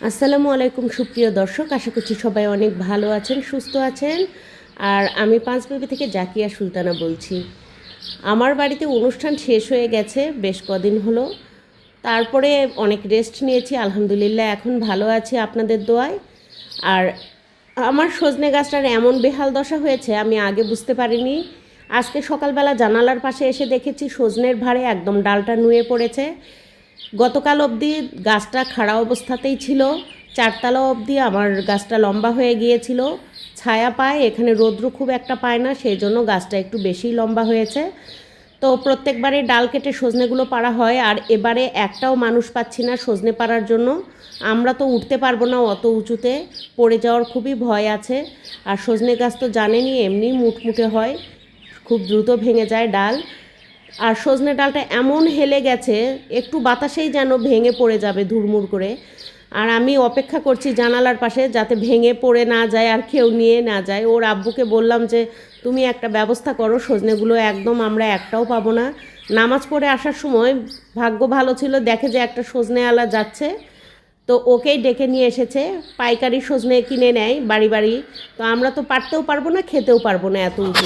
আসসালামু আলাইকুম, সুপ্রিয় দর্শক। আশা করছি সবাই অনেক ভালো আছেন, সুস্থ আছেন। আর আমি পাঁচবেবি থেকে জাকিয়া সুলতানা বলছি। আমার বাড়িতে অনুষ্ঠান শেষ হয়ে গেছে, বেশ কদিন হলো। তারপরে অনেক রেস্ট নিয়েছি, আলহামদুলিল্লাহ, এখন ভালো আছি আপনাদের দোয়ায়। আর আমার সজনে গাছটার এমন বেহাল দশা হয়েছে, আমি আগে বুঝতে পারিনি। আজকে সকালবেলা জানালার পাশে এসে দেখেছি সজনের ভারে একদম ডালটা নুয়ে পড়েছে। গতকাল অবধি গাছটা খাড়া অবস্থাতেই ছিল। চারতলা অবধি আমার গাছটা লম্বা হয়ে গিয়েছিল। ছায়া পায়, এখানে রৌদ্র খুব একটা পায় না সেই জন্য গাছটা একটু বেশি লম্বা হয়েছে। তো প্রত্যেকবারে ডাল কেটে সজনেগুলো পাড়া হয়, আর এবারে একটাও মানুষ পাচ্ছি না সজনে পাড়ার জন্য। আমরা তো উঠতে পারব না অত উঁচুতে, পড়ে যাওয়ার খুবই ভয় আছে। আর সজনে গাছ তো জানেনই এমনি মুটমুটে হয়, খুব দ্রুত ভেঙে যায় ডাল। আর সজনে ডালটা এমন হেলে গেছে, একটু বাতাসেই যেন ভেঙে পড়ে যাবে ধুরমুর করে। আর আমি অপেক্ষা করছি জানালার পাশে যাতে ভেঙে পড়ে না যায় আর কেউ নিয়ে না যায়। ওর আব্বুকে বললাম যে, তুমি একটা ব্যবস্থা করো, সজনেগুলো একদম আমরা একটাও পাবো না। নামাজ পড়ে আসার সময় ভাগ্য ভালো ছিল, দেখে যে একটা সজনে আলা যাচ্ছে। তো ওকেই ডেকে নিয়ে এসেছে পাইকারি সজনে কিনে নেয় বাড়ি বাড়ি। তো আমরা তো পারতেও পারব না খেতেও পারব না এত উঁচু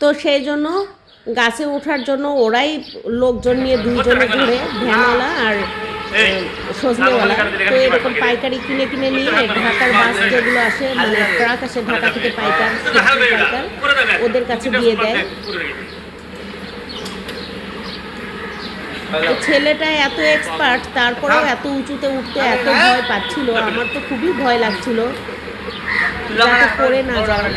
তো। সেই জন্য গাছে ওঠার জন্য ওরাই লোকজন নিয়ে দুইজনে ঘুরে ভ্যানওয়ালা আর সজনেওয়ালা তো এরকম পাইকারি কিনে কিনে নিয়ে ঢাকার বাস যেগুলো আসে মানে ট্রাক আসে ঢাকা থেকে পাইকার পাইকার ওদের কাছে দিয়ে দেয় তো ছেলেটা এত এক্সপার্ট তারপরেও এত উঁচুতে উঠতে এত ভয় পাচ্ছিল আমার তো খুবই ভয় লাগছিল যাতে পড়ে না যায়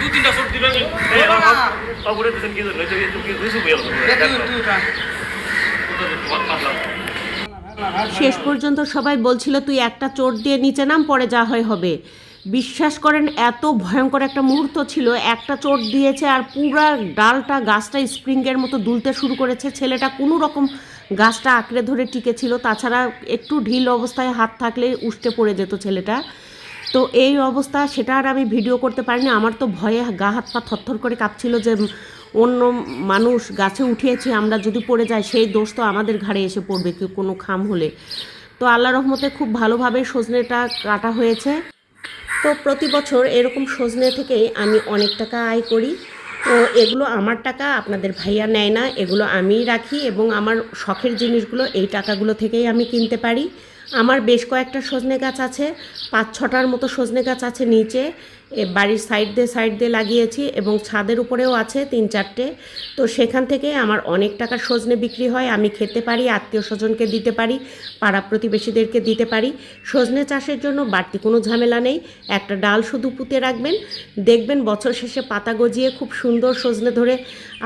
দু। তিনটা শট দিবেন কি জন্য কি শেষ পর্যন্ত সবাই বলছিল তুই একটা চোট দিয়ে নিচে নাম পরে যা হয় হবে। বিশ্বাস করেন এত ভয়ঙ্কর একটা মুহূর্ত ছিল। একটা চোট দিয়েছে আর পুরা ডালটা গাছটা স্প্রিংয়ের মতো দুলতে শুরু করেছে। ছেলেটা কোনো রকম গাছটা আঁকড়ে ধরে টিকেছিল। তাছাড়া একটু ঢিল অবস্থায় হাত থাকলে উষ্টে পড়ে যেত ছেলেটা। তো এই অবস্থা, সেটা আর আমি ভিডিও করতে পারিনি। আমার তো ভয়ে গা হাত পা থরথর করে কাঁপছিল যে অন্য মানুষ গাছে উঠিয়েছে, আমরা যদি পড়ে যাই, সেই দোষ তো আমাদের ঘাড়ে এসে পড়বে কি কোনো খাম হলে। তো আল্লাহ রহমতে খুব ভালোভাবে সজনেটা কাটা হয়েছে। তো প্রতি বছর এরকম সজনে থেকেই আমি অনেক টাকা আয় করি। তো এগুলো আমার টাকা, আপনাদের ভাইয়া নেয় না, এগুলো আমিই রাখি এবং আমার শখের জিনিসগুলো এই টাকাগুলো থেকেই আমি কিনতে পারি। আমার বেশ কয়েকটা সজনে গাছ আছে পাঁচ ছটার মতো সজনে গাছ আছে নিচে। বাড়ির সাইড দিয়ে সাইড দিয়ে লাগিয়েছি এবং ছাদের উপরেও আছে তিন চারটে। তো সেখান থেকে আমার অনেক টাকার সজনে বিক্রি হয়, আমি খেতে পারি, আত্মীয় স্বজনকে দিতে পারি, পাড়া প্রতিবেশীদেরকে দিতে পারি। সজনে চাষের জন্য বাড়তি কোনো ঝামেলা নেই, একটা ডাল শুধু পুঁতে রাখবেন। দেখবেন বছর শেষে পাতা গজিয়ে খুব সুন্দর সজনে ধরে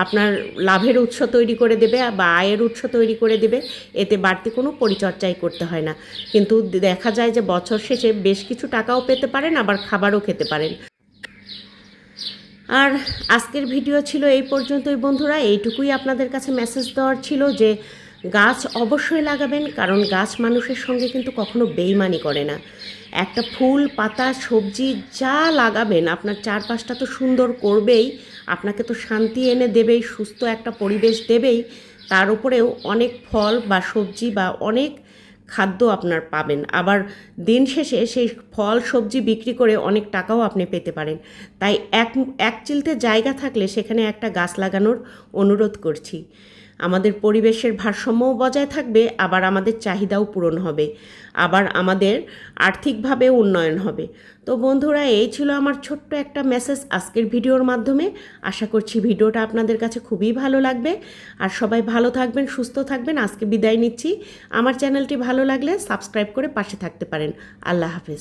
আপনার লাভের উৎস তৈরি করে দেবে বা আয়ের উৎস তৈরি করে দেবে, এতে বাড়তি কোনো পরিচর্যাই করতে হয় না। কিন্তু দেখা যায় যে বছর শেষে বেশ কিছু টাকাও পেতে পারেন, আবার খাবারও খেতে পারেন। আর আজকের ভিডিও ছিল এই পর্যন্তই, বন্ধুরা। এইটুকুই আপনাদের কাছে মেসেজ দেওয়ার ছিল যে গাছ অবশ্যই লাগাবেন, কারণ গাছ মানুষের সঙ্গে কিন্তু কখনো বেইমানি করে না। একটা ফুল, পাতা, সবজি যা লাগাবেন, আপনার চারপাশটা তো সুন্দর করবেই, আপনাকে তো শান্তি এনে দেবেই, সুস্থ একটা পরিবেশ দেবেই। তার উপরেও অনেক ফল বা সবজি বা অনেক খাদ্য আপনার পাবেন। আবার দিন শেষে সেই ফল, সবজি বিক্রি করে অনেক টাকাও আপনি পেতে পারেন। তাই এক এক চিলতে জায়গা থাকলে সেখানে একটা গাছ লাগানোর অনুরোধ করছি। আমাদের পরিবেশের ভারসাম্যও বজায় থাকবে, আবার আমাদের চাহিদাও পূরণ হবে, আবার আমাদের আর্থিকভাবে উন্নয়ন হবে। তো বন্ধুরা, এই ছিল আমার ছোট্ট একটা মেসেজ আজকের ভিডিওর মাধ্যমে। আশা করছি ভিডিওটা আপনাদের কাছে খুবই ভালো লাগবে। আর সবাই ভালো থাকবেন, সুস্থ থাকবেন। আজকে বিদায় নিচ্ছি। আমার চ্যানেলটি ভালো লাগলে সাবস্ক্রাইব করে পাশে থাকতে পারেন। আল্লাহ হাফেজ।